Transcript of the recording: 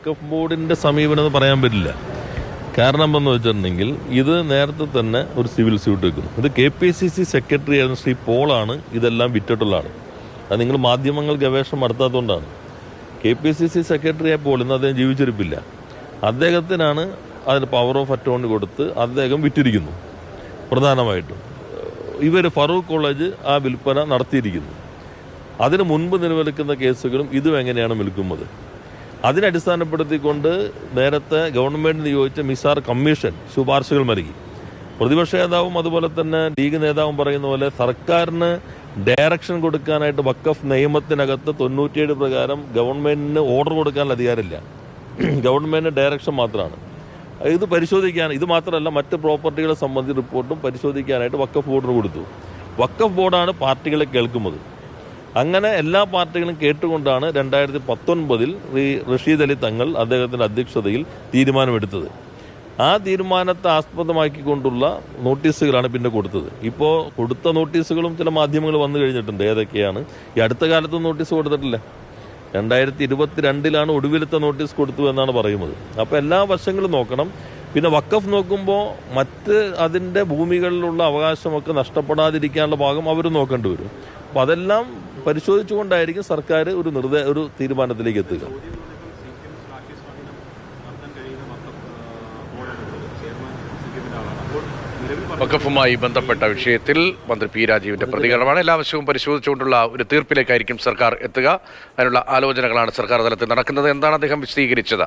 വക്കഫ് ബോർഡിന്റെ സമീപനം എന്ന് പറയാൻ പറ്റില്ല. കാരണം എന്ന് വെച്ചിട്ടുണ്ടെങ്കിൽ ഇത് നേരത്തെ തന്നെ ഒരു സിവിൽ സ്യൂട്ട് വെക്കും ഇത് K P C C secretary ആയിരുന്ന ശ്രീ പോളാണ് ഇതെല്ലാം വിറ്റിട്ടുള്ള ആൾ അത് നിങ്ങൾ മാധ്യമങ്ങൾ ഗവേഷണം നടത്താത്തതുകൊണ്ടാണ്. K P C C secretary ആയപ്പോൾ ഇന്ന് അദ്ദേഹം ജീവിച്ചിരിപ്പില്ല. അദ്ദേഹത്തിനാണ് അതിന് പവർ ഓഫ് അറ്റോണി കൊടുത്ത് അദ്ദേഹം വിറ്റിരിക്കുന്നു. പ്രധാനമായിട്ടും. ഇവർ ഫറൂഖ് കോളേജ് ആ വിൽപ്പന നടത്തിയിരിക്കുന്നു. അതിന് മുൻപ് നിലവിൽക്കുന്ന കേസുകളും ഇതും എങ്ങനെയാണ് വിൽക്കുന്നത്? അതിനെ അടിസ്ഥാനപ്പെടുത്തിക്കൊണ്ട് നേരത്തെ ഗവൺമെന്റ് നിയോഗിച്ച മിസാർ കമ്മീഷൻ ശുപാർശകൾ നൽകി. പ്രതിപക്ഷ നേതാവും അതുപോലെ തന്നെ ലീഗ് നേതാവും പറയുന്ന പോലെ സർക്കാരിന് ഡയറക്ഷൻ കൊടുക്കാനായിട്ട് വക്കഫ് നിയമത്തിനകത്ത് തൊണ്ണൂറ്റിയേഴ് പ്രകാരം ഗവൺമെന്റിന് ഓർഡർ കൊടുക്കാനുള്ള അധികാരമില്ല. ഗവൺമെന്റിന് ഡയറക്ഷൻ മാത്രമാണ്. ഇത് പരിശോധിക്കാൻ ഇത് മാത്രമല്ല മറ്റ് പ്രോപ്പർട്ടികളെ സംബന്ധിച്ച് റിപ്പോർട്ടും പരിശോധിക്കാനായിട്ട് വക്കഫ് ബോർഡിന് കൊടുത്തു. വക്കഫ് ബോർഡാണ് പാർട്ടികളെ കേൾക്കുന്നത്. അങ്ങനെ എല്ലാ പാർട്ടികളും കേട്ടുകൊണ്ടാണ് രണ്ടായിരത്തി പത്തൊൻപതിൽ റഷീദ് അലി തങ്ങൾ അദ്ദേഹത്തിന്റെ അധ്യക്ഷതയിൽ തീരുമാനമെടുത്തത്. ആ തീരുമാനത്തെ ആസ്പദമാക്കിക്കൊണ്ടുള്ള നോട്ടീസുകളാണ് പിന്നെ കൊടുത്തത്. ഇപ്പോൾ കൊടുത്ത നോട്ടീസുകളും ചില മാധ്യമങ്ങൾ വന്നു കഴിഞ്ഞിട്ടുണ്ട്. ഏതൊക്കെയാണ്? ഈ അടുത്ത കാലത്ത് നോട്ടീസ് കൊടുത്തിട്ടില്ല. രണ്ടായിരത്തി ഇരുപത്തിരണ്ടിലാണ് ഒടുവിലത്തെ നോട്ടീസ് കൊടുത്തു എന്നാണ് പറയുന്നത്. അപ്പോൾ എല്ലാ വശങ്ങളും നോക്കണം. പിന്നെ വക്കഫ് നോക്കുമ്പോൾ മറ്റ് അതിന്റെ ഭൂമികളിലുള്ള അവകാശമൊക്കെ നഷ്ടപ്പെടാതിരിക്കാനുള്ള ഭാഗം അവർ നോക്കേണ്ടി വരും. അപ്പോൾ അതെല്ലാം പരിശോധിച്ചുകൊണ്ടായിരിക്കും സർക്കാർ ഒരു നിർദ്ദേ ഒരു തീരുമാനത്തിലേക്ക് എത്തുക. വഖഫുമായി ബന്ധപ്പെട്ട വിഷയത്തിൽ മന്ത്രി പി രാജീവിന്റെ പ്രതികരണമാണ്. എല്ലാ വശവും പരിശോധിച്ചുകൊണ്ടുള്ള ഒരു തീർപ്പിലേക്കായിരിക്കും സർക്കാർ എത്തുക. അതിനുള്ള ആലോചനകളാണ് സർക്കാർ തലത്തിൽ നടക്കുന്നത്. എന്താണ് അദ്ദേഹം വിശദീകരിച്ചത്?